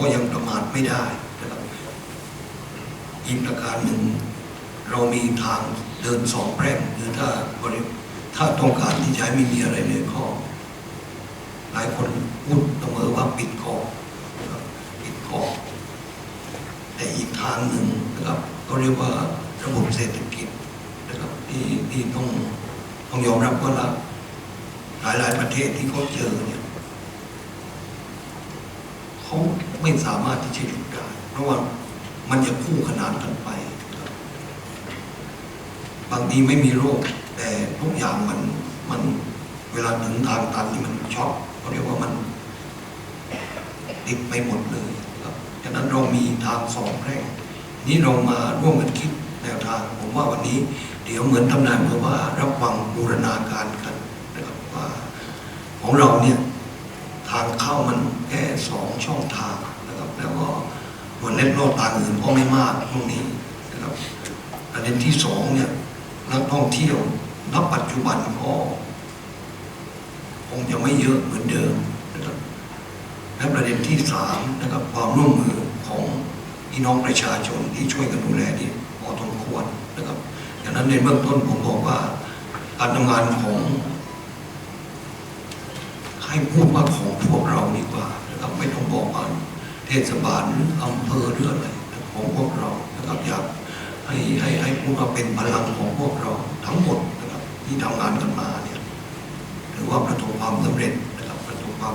ก็ยังประมาทไม่ได้นะครับอีกประการหนึ่ง เรามีทางเดินสองแพร่งหรือถ้าบริถ้าต้องการที่จะให้ไม่มีอะไรในข้อหลายคนพูดเสมอว่าปิดคอปิดคอแต่อีกทางหนึ่งนะครับก็เรียกว่าระบบเศรษฐกิจนะครับที่ที่ต้องต้องยอมรับว่าละหลายหลายประเทศที่เขาเจอเนี่ยเขา ไม่สามารถที่จะหยุดได้ เพราะว่ามันจะคู่ขนานกันไปบางทีไม่มีโรค แต่ทุกอย่างมันมันเวลาถึงทางตันที่มันช็อกเขาเรียกว่ามันติดไปหมดเลยครับฉะนั้นเรามีทางสองแพร่งนี่เรามาร่วมกันคิดแนวทางผมว่าวันนี้ เดี๋ยวเหมือนทำนายเมื่อว่ารับฟังบูรณาการกันนะครับว่าของเราเนี่ยทางเข้ามันแค่สองช่องทาง แล้วก็ส่วนเล็ดโลดทางอื่นก็ไม่มากตรงนี้นะครับประเด็นที่สองเนี่ยนักท่องเที่ยวณปัจจุบันก็คงจะไม่เยอะเหมือนเดิมนะครับและประเด็นที่สามนะครับความร่วมมือของพี่น้องประชาชนที่ช่วยกันดูแลนี่พอสมควรนะครับดังนั้นในเบื้องต้นผมบอกว่าการทำงานของให้พูดว่าของพวกเราดีกว่านะครับไม่ต้องบอกว่า เทศบาลหรืออำเภอหรืออะไรของพวกเรานะครับอยากให้ให้ให้พูดว่าเป็นพลังของพวกเราทั้งหมดนะครับที่ทำงานกันมาเนี่ยถือว่าประสบความสำเร็จนะครับประสบความ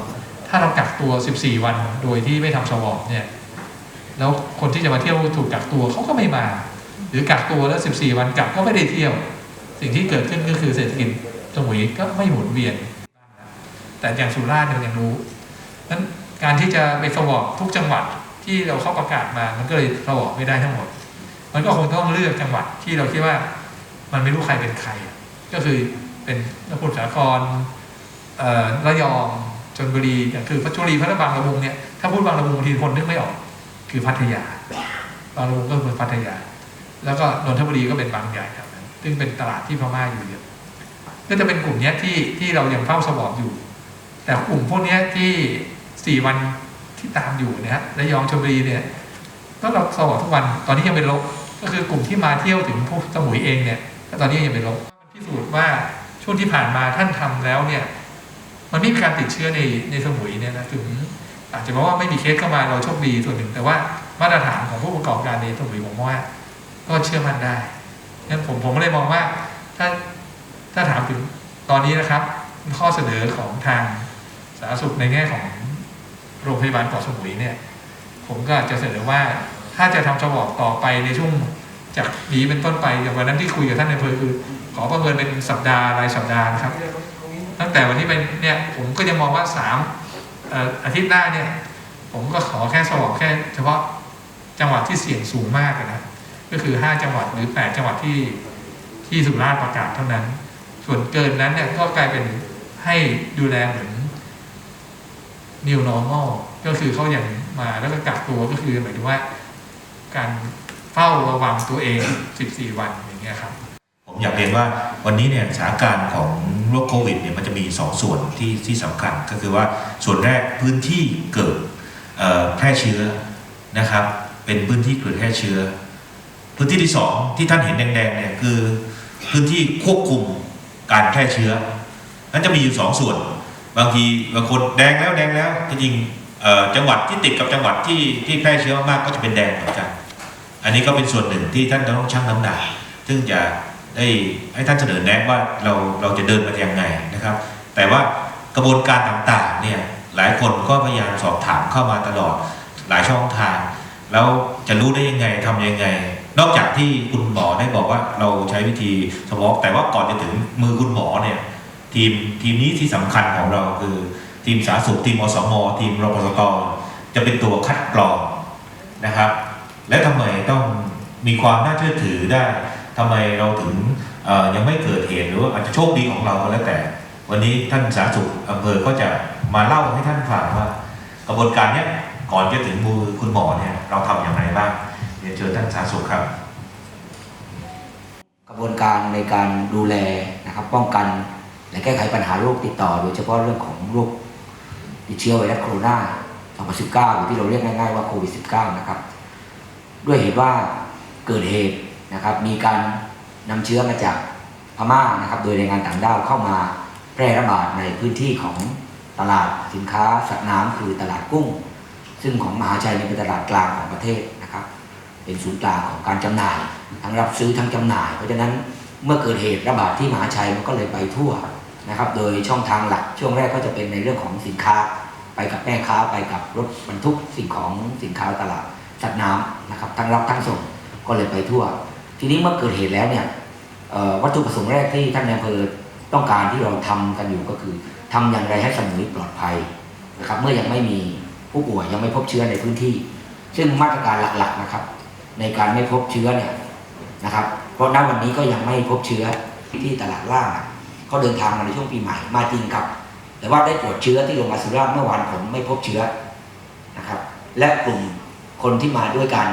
ถ้าเรากักตัว 14 วันโดยที่ไม่ทำสวอปเนี่ยแล้วคนที่จะมาเที่ยวถูกกักตัวเขาก็ไม่มา หรือกักตัวแล้ว 14 วันกลับก็ไม่ได้เที่ยว สิ่งที่เกิดขึ้นก็คือเศรษฐกิจสมุยก็ไม่หมุนเวียน แต่อย่างสุราษฎร์เนี่ยยังรู้นั้น การที่จะไปสวอปทุกจังหวัดที่เราเข้าประกาศมา มันก็เลยสวอปไม่ได้ทั้งหมด มันก็คงต้องเลือกจังหวัดที่เราคิดว่ามันไม่รู้ใครเป็นใคร ก็คือเป็นนครสาครระยองชนบุรีคือพัชรีพัทบางละมุงเนี่ยถ้าพูดบางละมุงบางทีคนนึกไม่ออก คือพัทยา บางละมุงก็คือพัทยา แล้วก็นนทบุรีก็เป็นบางใหญ่ครับนั้นซึ่งเป็นตลาดที่พม่าอยู่เยอะก็จะเป็นกลุ่มนี้ที่ที่เรายังเฝ้าสวอปอยู่ แต่กลุ่มพวกนี้ที่ สี่วันที่ตามอยู่เนี่ยฮะระยองชลบุรีเนี่ยก็เราสอปทุกวันตอนนี้ยังเป็นลบก็คือกลุ่มที่มาเที่ยวถึงพวกสมุยเองเนี่ยก็ตอนนี้ยังเป็นลบพิสูจน์ว่าช่วงที่ผ่านมาท่านทำแล้วเนี่ยมันไม่มีการติดเชื้อในในสมุยเนี่ยนะถึง อาจจะบอกว่าไม่มีเคสเข้ามาเราโชคดีส่วนหนึ่ง แต่ว่ามาตรฐานของผู้ประกอบการในสมุยผมว่า ก็เชื่อมั่นได้งั้นผมผมก็เลยมองว่าถ้าถ้าถามถึงตอนนี้นะครับ ข้อเสนอของทางสาธารณสุขในแง่ของ โรงพยาบาลเกาะสมุยเนี่ย ผมก็จะเสนอว่าถ้าจะทำสวอปต่อไปในช่วงจากนี้เป็นต้นไปอย่างวันนั้นที่คุยกับท่านในเภอคือ ขอประเมินเป็นสัปดาห์รายสัปดาห์นะครับ ตั้งแต่วันนี้เป็นเนี่ยผมก็จะมองว่าสามอาทิตย์หน้าเนี่ย ผมก็ขอแค่สวอปแค่ เฉพาะจังหวัดที่เสี่ยงสูงมากอะนะก็คือห้าจังหวัดหรือแปดจังหวัดที่ที่สุราษฎร์ประกาศเท่านั้น ส่วนเกินนั้นเนี่ยก็กลายเป็นให้ดูแลเหมือน new normal ก็คือเขาอย่างมาแล้วก็กักตัวก็คือหมายถึงว่า การเฝ้าระวังตัวเอง 14 วันอย่างเงี้ยครับ ผมอยากเรียนว่าวันนี้เนี่ยสถานการณ์ของโรคโควิดเนี่ยมันจะมีสองส่วนที่ที่สำคัญก็คือว่าส่วนแรกพื้นที่เกิดแพร่เชื้อนะครับ เป็นพื้นที่เกิดแพร่เชื้อ พื้นที่ที่สองที่ท่านเห็นแดงๆเนี่ยคือพื้นที่ควบคุมการแพร่เชื้อนั้นจะมีอยู่สองส่วน บางทีบางคนแดงแล้วแดงแล้วจริงจังหวัดที่ติดกับจังหวัดที่ที่แพร่เชื้อมากๆก็จะเป็นแดงเหมือนกัน อันนี้ก็เป็นส่วนหนึ่งที่ท่านต้องชั่งน้ำหนักซึ่งจะได้ให้ท่านเสนอแนะว่าเราเราจะเดินมายังไงนะครับ แต่ว่ากระบวนการต่างๆเนี่ยหลายคนก็พยายามสอบถามเข้ามาตลอดหลายช่องทาง แล้วจะรู้ได้ยังไงทำยังไง นอกจากที่คุณหมอได้บอกว่าเราใช้วิธีสวอปแต่ว่าก่อนจะถึงมือคุณหมอเนี่ย ทีมทีมนี้ที่สำคัญของเราคือ ทีมสาธารณสุขทีมอสมทีมรพสตจะเป็นตัวคัดกรองนะครับ และทำไมต้องมีความน่าเชื่อถือได้ทำไมเราถึงยังไม่เกิดเหตุหรือว่าอาจจะโชคดีของเราก็แล้วแต่ วันนี้ท่านสาธารณสุขอำเภอก็จะมาเล่าให้ท่านฟังว่ากระบวนการเนี้ยก่อนจะถึงมือคุณหมอเนี่ยเราทำอย่างไรบ้างเรียนเชิญท่านสาธารณสุขครับกระบวนการในการดูแลนะครับป้องกัน และแก้ไขปัญหาโรคติดต่อ โดยเฉพาะเรื่องของโรคติดเชื้อไวรัสโคโรนา2019หรือที่เราเรียกง่ายๆว่าโควิด -19 นะครับ ด้วยเหตุว่าเกิดเหตุนะครับ มีการนำเชื้อมาจากพม่านะครับ โดยแรงงานต่างด้าวเข้ามาแพร่ระบาดในพื้นที่ของตลาดสินค้าสัตว์น้ำคือตลาดกุ้ง ซึ่งของมหาชัยเนี่ยเป็นตลาดกลางของประเทศนะครับ เป็นศูนย์กลางของการจำหน่าย ทั้งรับซื้อทั้งจำหน่าย เพราะฉะนั้นเมื่อเกิดเหตุระบาดที่มหาชัยมันก็เลยไปทั่ว นะครับ โดยช่องทางหลักช่วงแรกก็จะเป็นในเรื่องของสินค้า ไปกับแม่ค้าไปกับรถบรรทุกสิ่งของสินค้าตลาดสัตว์น้ำนะครับทั้งรับทั้งส่งก็เลยไปทั่ว ทีนี้เมื่อเกิดเหตุแล้วเนี่ยวัตถุประสงค์แรกที่ท่านนายอำเภอต้องการที่เราทำกันอยู่ก็คือทำอย่างไรให้สมุยปลอดภัยนะครับเมื่อยังไม่มีผู้ป่วยยังไม่พบเชื้อในพื้นที่ ซึ่งมาตรการหลักๆนะครับ ในการไม่พบเชื้อเนี่ยนะครับ เพราะณวันนี้ก็ยังไม่พบเชื้อที่ตลาดล่าง เขาเดินทางมาในช่วงปีใหม่มาจริงครับ แต่ว่าได้ตรวจเชื้อที่โรงพยาบาลสุราษฎร์เมื่อวานผลไม่พบเชื้อนะครับ และกลุ่มคนที่มาด้วยกัน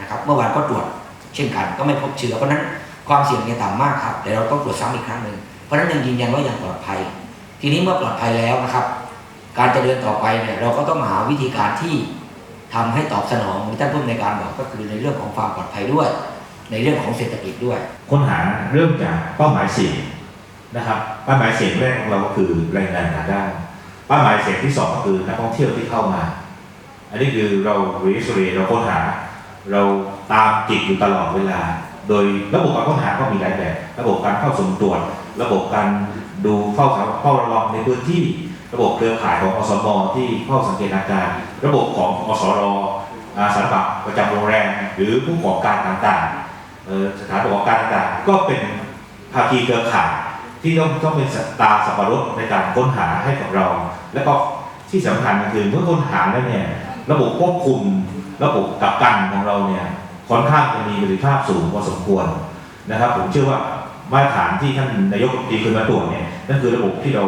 นะครับ เมื่อวานก็ตรวจเช่นกันก็ไม่พบเชื้อเพราะฉะนั้นความเสี่ยงเนี่ยต่ำมากครับแต่เราต้องตรวจซ้ำอีกครั้งหนึ่งเพราะฉะนั้นยังยืนยันว่ายังปลอดภัย ทีนี้เมื่อปลอดภัยแล้วนะครับ การจะเดินต่อไปเนี่ยเราก็ต้องหาวิธีการที่ทำให้ตอบสนองเหมือนท่านผู้ในการบอกก็คือในเรื่องของความปลอดภัยด้วย ในเรื่องของเศรษฐกิจด้วย ค้นหาเริ่มจากเป้าหมายสี่ นะครับเป้าหมายเสียงแรกของเราก็คือแรงงานต่างด้าวเป้าหมายเสียงที่สองก็คือนักท่องเที่ยวที่เข้ามา อันนี้คือเรา r e s u r e เราค้นหา เราตามจิตอยู่ตลอดเวลา โดยระบบการค้นหาก็มีหลายแบบ ระบบการเข้าสุ่มตรวจ ระบบการดูเฝ้าเฝ้าระวังในพื้นที่ ระบบเครือข่ายของอสมที่เฝ้าสังเกตอาการ ระบบของอสรอาสาสมัครประจำโรงแรมหรือผู้ประกอบการต่างๆสถานประกอบการต่างๆก็เป็นภาคีเครือข่าย ที่ต้องต้องเป็นตาสับปะรดในการค้นหาให้กับเรา แล้วก็ที่สำคัญก็คือเมื่อค้นหาแล้วเนี่ยระบบควบคุมระบบกักกันของเราเนี่ยค่อนข้างจะมีประสิทธิภาพสูงพอสมควรนะครับ ผมเชื่อว่ามาตรฐานที่ท่านนายกรัฐมนตรีเคยมาตรวจเนี่ยนั่นคือระบบที่เรา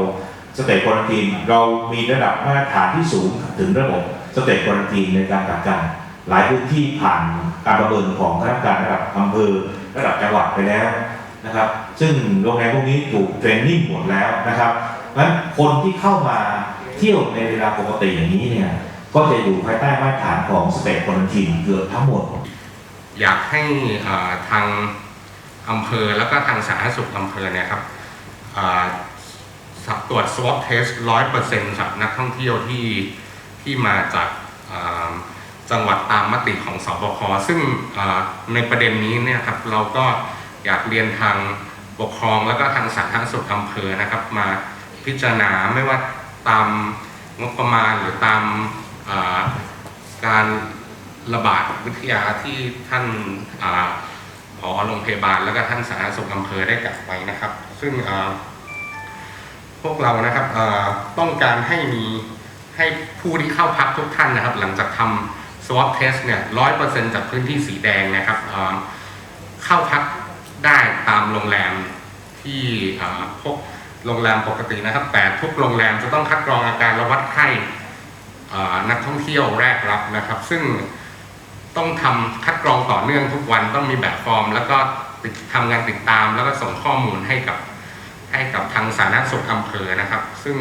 สเตจควอนตีนเรามีระดับมาตรฐานที่สูงถึงระบบสเตจควอนตีนในการกักกัน หลายพื้นที่ผ่านการประเมินของคณะกรรมการระดับอำเภอระดับจังหวัดไปแล้ว นะครับ ซึ่งโรงแรมพวกนี้ถูกเทรนนิ่งหมดแล้วนะครับเพราะฉะนั้นคนที่เข้ามาเที่ยวในเวลาปกติอย่างนี้เนี่ยก็จะอยู่ภายใต้มาตรฐานของสเตทคนตีนเกือบทั้งหมด อยากให้ทางอำเภอแล้วก็ทางสาธารณสุขอำเภอเนี่ยครับตรวจ swab test ร้อยเปอร์เซ็นต์สำหรับนักท่องเที่ยวที่ที่มาจากจังหวัดตามมติของสบคซึ่งในประเด็นนี้เนี่ยครับเราก็ อยากเรียนทางปกครองแล้วก็ทางสาธารณสุขอำเภอนะครับ มาพิจารณาไม่ว่าตามงบประมาณหรือตามาการระบาดวิทยาที่ท่านอาผอโรงพยาบาล แล้วก็ท่านสาธารณสุขอำเภอได้กล่าวไว้นะครับ ซึ่งพวกเรานะครับต้องการให้มีให้ผู้ที่เข้าพักทุกท่านนะครับ หลังจากทำ swab test เนี่ยร้อยเปอร์เซ็นจากพื้นที่สีแดงนะครับเข้าพัก ได้ตามโรงแรมที่พวกโรงแรมปกตินะครับ แต่ทุกโรงแรมจะต้องคัดกรองอาการและวัดไข้นักท่องเที่ยวแรกรับนะครับ ซึ่งต้องทำคัดกรองต่อเนื่องทุกวันต้องมีแบบฟอร์ม แล้วก็ติดทำงานติดตาม แล้วก็ส่งข้อมูลให้กับให้กับทางสาธารณสุขอำเภอนะครับ ซึ่ง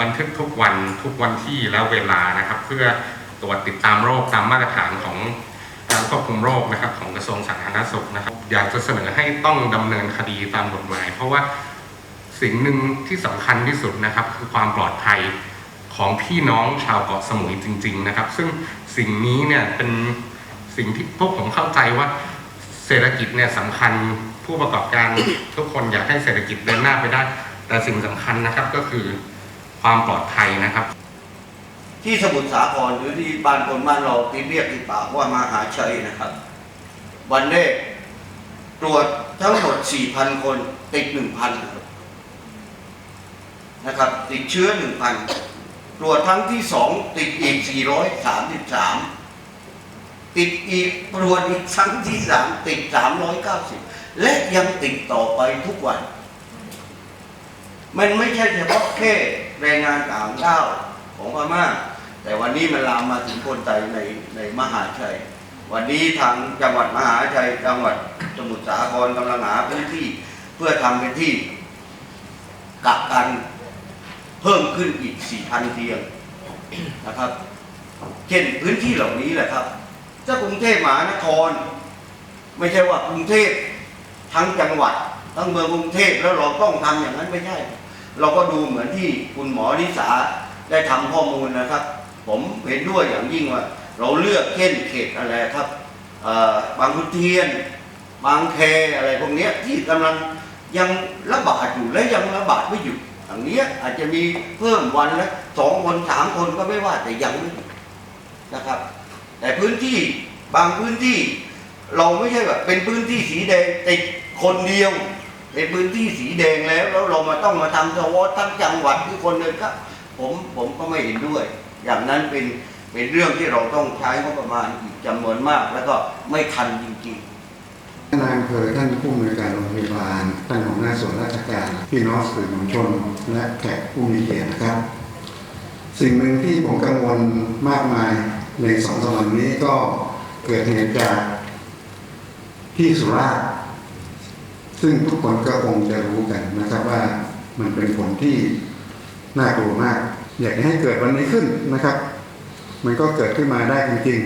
บันทึกทุกวันทุกวันที่และเวลานะครับ เพื่อตรวจติดตามโรคตามมาตรฐานของการควบคุมโรคนะครับ ของกระทรวงสาธารณสุขนะครับ อยากจะเสนอให้ต้องดำเนินคดีตามกฎหมาย เพราะว่าสิ่งหนึ่งที่สำคัญที่สุดนะครับ คือความปลอดภัยของพี่น้องชาวเกาะสมุยจริง ๆ นะครับ ซึ่งสิ่งนี้เนี่ยเป็นสิ่งที่พวกผมเข้าใจว่าเศรษฐกิจเนี่ยสำคัญผู้ประกอบการทุกคนอยากให้เศรษฐกิจเดินหน้าไปได้ แต่สิ่งสำคัญนะครับก็คือความปลอดภัยนะครับ ที่สมุทรสาครหรือที่บ้านคนบ้านเราที่เรียกติดปากว่ามาหาชัยนะครับ วันแรก ตรวจทั้งหมด 4,000 คนติด 1,000 นะครับ ติดเชื้อ 1,000 ตรวจครั้งที่สองติดอีก 433 ติดอีกตรวจอีกครั้งที่สามติด 390 และยังติดต่อไปทุกวัน มันไม่ใช่เฉพาะแค่แรงงานต่างด้าวของพม่าแต่วันนี้มันลามมาถึงคนไทยในในมหาชัย วันนี้ทางจังหวัดมหาชัยจังหวัดสมุทรสาครกำลังหาพื้นที่เพื่อทำเป็นที่กักกันเพิ่มขึ้นอีก 4,000 เตียงนะครับ เช่นพื้นที่เหล่านี้แหละครับถ้ากรุงเทพมหานคร ไม่ใช่ว่ากรุงเทพทั้งจังหวัด ทั้งเมืองกรุงเทพแล้วเราต้องทำอย่างนั้นไม่ใช่ เราก็ดูเหมือนที่คุณหมอนิสาได้ทำข้อมูลนะครับ ผมเห็นด้วยอย่างยิ่งว่า เราเลือกเช่นเขตอะไรครับบางขุนเทียน บางแคอะไรพวกนี้ที่กำลังยังระบาดอยู่และยังระบาดไม่หยุดอย่างนี้อาจจะมีเพิ่มวันละสองคนสามคนก็ไม่ว่าแต่ยังไม่หยุดนะครับ แต่พื้นที่บางพื้นที่เราไม่ใช่แบบเป็นพื้นที่สีแดงติดคนเดียวเป็นพื้นที่สีแดงแล้วแล้วเรามาต้องมาทำสวอตทั้งจังหวัดที่คนเดินครับผมผมก็ไม่เห็นด้วย อย่างนั้นเป็น เป็นเรื่องที่เราต้องใช้งบประมาณอีกจำนวนมาก แล้วก็ไม่ทันจริงๆท่านนายอำเภอท่านผู้อำนวยการโรงพยาบาลท่านหัวหน้าส่วนราชการพี่น้องสื่อมวลชน และแขกผู้มีเกียรตินะครับ สิ่งหนึ่งที่ผมกังวลมากมายในสองสมวันนี้ก็เกิดเหตุจากที่สุราษฎร์ซึ่งทุกคนก็คงจะรู้กันนะครับว่ามันเป็นผลที่น่ากลัวมาก อยากให้เกิดวันนี้ขึ้นนะครับ มันก็เกิดขึ้นมาได้จริง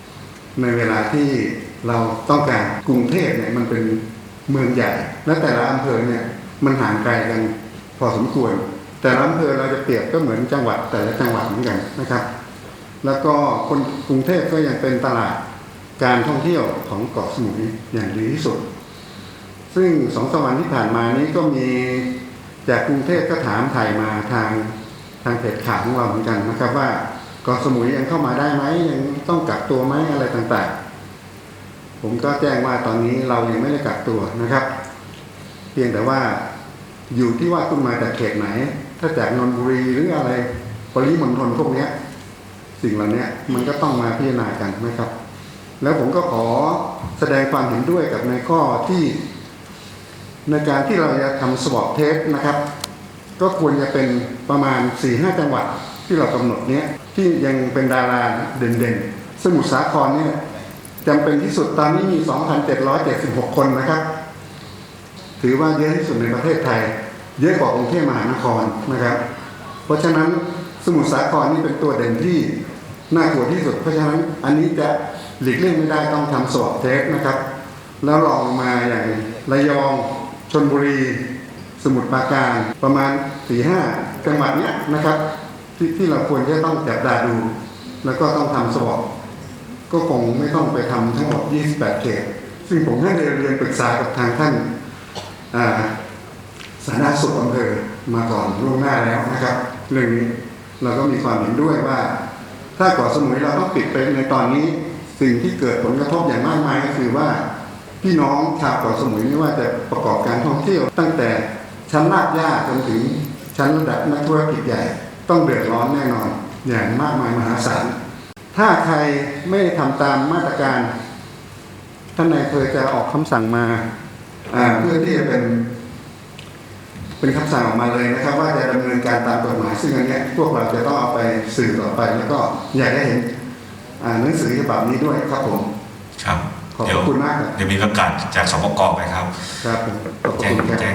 ๆ ในเวลาที่เราต้องการกรุงเทพเนี่ยมันเป็นเมืองใหญ่ และแต่ละอำเภอเนี่ยมันห่างไกลกันพอสมควร แต่ละอำเภอเราจะเปรียบก็เหมือนจังหวัดแต่ละจังหวัดเหมือนกันนะครับ แล้วก็คนกรุงเทพก็ยังเป็นตลาดการท่องเที่ยวของเกาะสมุยอย่างดีที่สุด ซึ่งสองสามวันที่ผ่านมานี้ก็มีจากกรุงเทพก็ถามถ่ายมาทางทางเพจข่าวของเราเหมือนกันนะครับว่า กาะสมุยยังเข้ามาได้ไหมยังต้องกักตัวไหมอะไรต่างๆ ผมก็แจ้งว่าตอนนี้เรายังไม่ได้กักตัวนะครับ เพียงแต่ว่าอยู่ที่ว่าคุณมาจากเขตไหน ถ้าจากนนทบุรีหรืออะไรปริมณฑลพวกเนี้ยสิ่งเหล่านี้มันก็ต้องมาพิจารณากันนะครับ แล้วผมก็ขอแสดงความเห็นด้วยกับในข้อที่ในการที่เราจะทำสวอปเทสนะครับ ก็ควรจะเป็นประมาณ4-5จังหวัดที่เรากำหนดเนี้ย ที่ยังเป็นดาราเด่นๆ สมุทรสาครเนี่ยจำเป็นที่สุดตอนนี้มี 2,776 คนนะครับ ถือว่าเยอะที่สุดในประเทศไทย เยอะกว่ากรุงเทพมหานครนะครับ เพราะฉะนั้นสมุทรสาครนี่เป็นตัวเด่นที่น่ากลัวที่สุด เพราะฉะนั้นอันนี้จะหลีกเลี่ยงไม่ได้ต้องทำสอปเทสนะครับ แล้วลองลงมาอย่างระยองชนบุรี สมุทรปราการประมาณสี่ห้าจังหวัดเนี้ยนะครับ ที่ที่เราควรจะต้องจับตาดู แล้วก็ต้องทำสอปก็คงไม่ต้องไปทำทั้งหมด 28 เขต ซึ่งผมได้เรียนปรึกษากับทางท่านสาธารณสุขอำเภอมาก่อนล่วงหน้าแล้วนะครับ เรื่องนี้เราก็มีความเห็นด้วยว่า ถ้าเกาะสมุยเราต้องปิดไปในตอนนี้สิ่งที่เกิดผลกระทบอย่างมากมายก็คือว่าพี่น้องชาวเกาะสมุยไม่ว่าจะประกอบการท่องเที่ยว ตั้งแต่ชั้นรากหญ้าจนถึงชั้นระดับนักธุรกิจใหญ่ ต้องเดือดร้อนแน่นอน อย่างมากมายมหาศาล ถ้าใครไม่ทำตามมาตรการ ท่านนายอำเภอจะออกคำสั่งมาอ่าเพื่อที่จะเป็นเป็นคำสั่งออกมาเลยนะครับ ว่าจะดำเนินการตามกฎหมายซึ่งอันเนี้ยพวกเราจะต้องเอาไปสื่อต่อไปแล้วก็อยากได้เห็นอ่าหนังสือฉบับนี้ด้วยครับผมครับขอบเดี๋ยวคุณมากครับเดี๋ยวมีประกาศจากสปกไปครับครับผมขอบแจ้งคุณครับแจ้ง